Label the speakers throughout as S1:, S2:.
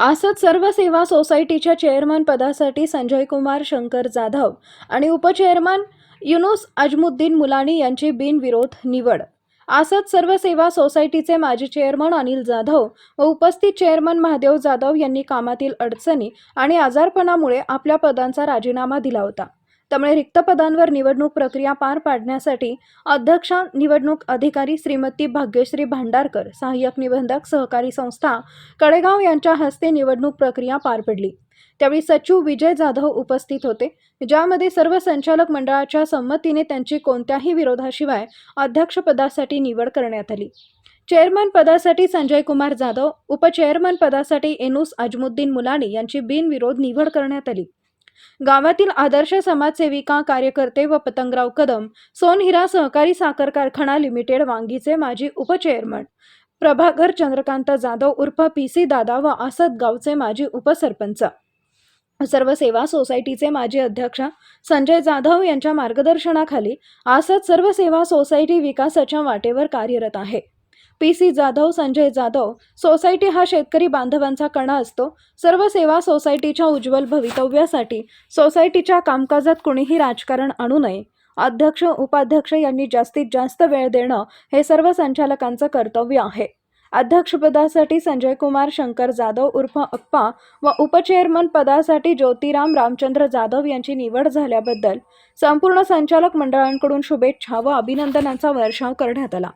S1: आसत सर्व सेवा सोसायटीच्या चेअरमन पदासाठी संजय कुमार शंकर जाधव आणि उपचेअरमन युनुस अजमुद्दीन मुलानी यांची बिनविरोध निवड. आसत सर्व सेवा सोसायटीचे माजी चेअरमन अनिल जाधव व उपस्थित चेअरमन महादेव जाधव यांनी कामातील अडचणी आणि आजारपणामुळे आपल्या पदांचा राजीनामा दिला होता. त्यामुळे रिक्त पदांवर निवडणूक प्रक्रिया पार पाडण्यासाठी अध्यक्ष निवडणूक अधिकारी श्रीमती भाग्यश्री भांडारकर सहाय्यक निबंधक सहकारी संस्था कडेगाव यांच्या हस्ते निवडणूक प्रक्रिया पार पडली. त्यावेळी सचिव विजय जाधव उपस्थित होते ज्यामध्ये सर्व संचालक मंडळाच्या संमतीने त्यांची कोणत्याही विरोधाशिवाय अध्यक्षपदासाठी निवड करण्यात आली. चेअरमन पदासाठी संजय कुमार जाधव उपचेअरमन पदासाठी एनुस अजमुद्दीन मुलानी यांची बिनविरोध निवड करण्यात आली. गावातील आदर्श समाजसेविका कार्यकर्ते व पतंगराव कदम सोनहिरा सहकारी साखर कारखाना लिमिटेड वांगीचे माजी उपचेअरमन प्रभाकर चंद्रकांत जाधव उर्फ पी सी दादा व आसद गावचे माजी उपसरपंच. सर्व सेवा सोसायटीचे माजी अध्यक्ष संजय जाधव यांच्या मार्गदर्शनाखाली आसद सर्व सेवा सोसायटी विकासाच्या वाटेवर कार्यरत आहे. P C Jadhav Sanjay Jadhav society हा शेतकरी बांधवांचा कणा असतो. सर्व सेवा सोसायटीच्या उज्ज्वल भवितव्यासाठी सोसायटीच्या कामकाजात कुणीही राजकारण आणू नये. अध्यक्ष उपाध्यक्ष यांनी जास्तीत जास्त वेळ देणं हे सर्व संचालकांचं कर्तव्य आहे. अध्यक्षपदासाठी संजय कुमार शंकर जाधव उर्फ अप्पा व उपचेअरमन पदासाठी ज्योतिराम रामचंद्र जाधव यांची निवड झाल्याबद्दल संपूर्ण संचालक मंडळांकडून शुभेच्छा व अभिनंदनाचा वर्षाव करण्यात आला.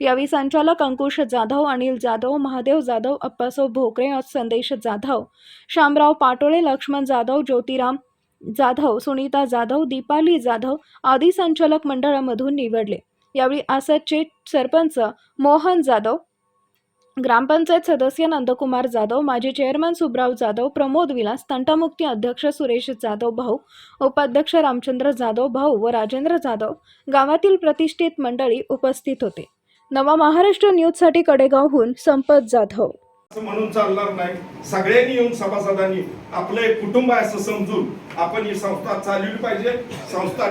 S1: यावेळी संचालक अंकुश जाधव अनिल जाधव महादेव जाधव अप्पासो भोकरे संदेश जाधव शामराव पाटोळे लक्ष्मण जाधव ज्योतिराम जाधव सुनीता जाधव दीपाली जाधव आदी संचालक मंडळामधून निवडले. यावेळी आसदचे सरपंच मोहन जाधव ग्रामपंचायत सदस्य नंदकुमार जाधव माजी चेअरमन सुब्राव जाधव प्रमोद विलास तंटामुक्ती अध्यक्ष सुरेश जाधव भाऊ उपाध्यक्ष रामचंद्र जाधव भाऊ व राजेंद्र जाधव गावातील प्रतिष्ठित मंडळी उपस्थित होते. नवा महाराष्ट्र न्यूजसाठी कडेगावहून संपत जाधव.
S2: असं म्हणून चालणार नाही. सगळ्यांनी येऊन सभासदांनी आपलं एक कुटुंब आहे असं समजून आपण ही संस्था चालवली पाहिजे. संस्था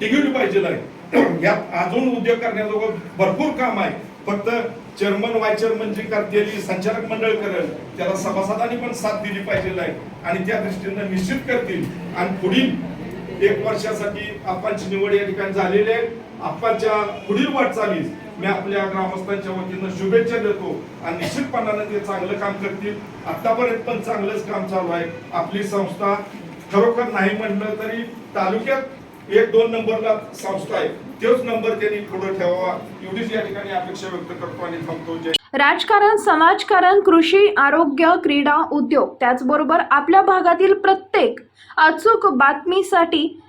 S2: टिकवली पाहिजे नाही. यात अजून उद्योग करण्याजोगं भरपूर काम आहे. फक्त चेअरमन वाय चेअरमन जी करतील संचालक मंडळ करेल त्याला सभासदांनी पण साथ दिली पाहिजे नाही. आणि त्या दृष्टीनं निश्चित करतील. आणि पुढील एक वर्षासाठी आपणची निवड या ठिकाणी झालेली आहे आपांच्या पुढील वाटचालीस मी आपल्या ग्रामस्थांच्या वतीनं शुभेच्छा देतो आणि निश्चितपणानं ते चांगलं काम करतील. आतापर्यंत पण चांगलंच काम चालू आहे. आपली संस्था खरोखर नाही म्हणलं तरी तालुक्यात एक दोन नंबरला संस्था आहे. तोच नंबर त्यांनी पुढे ठेवावा. एवढीच या ठिकाणी अपेक्षा व्यक्त करतो आणि थांबतो. जय
S1: राजकारण समाजकारण कृषी आरोग्य क्रीडा उद्योग त्याचबरोबर आपल्या भागातील प्रत्येक अचूक बातमीसाठी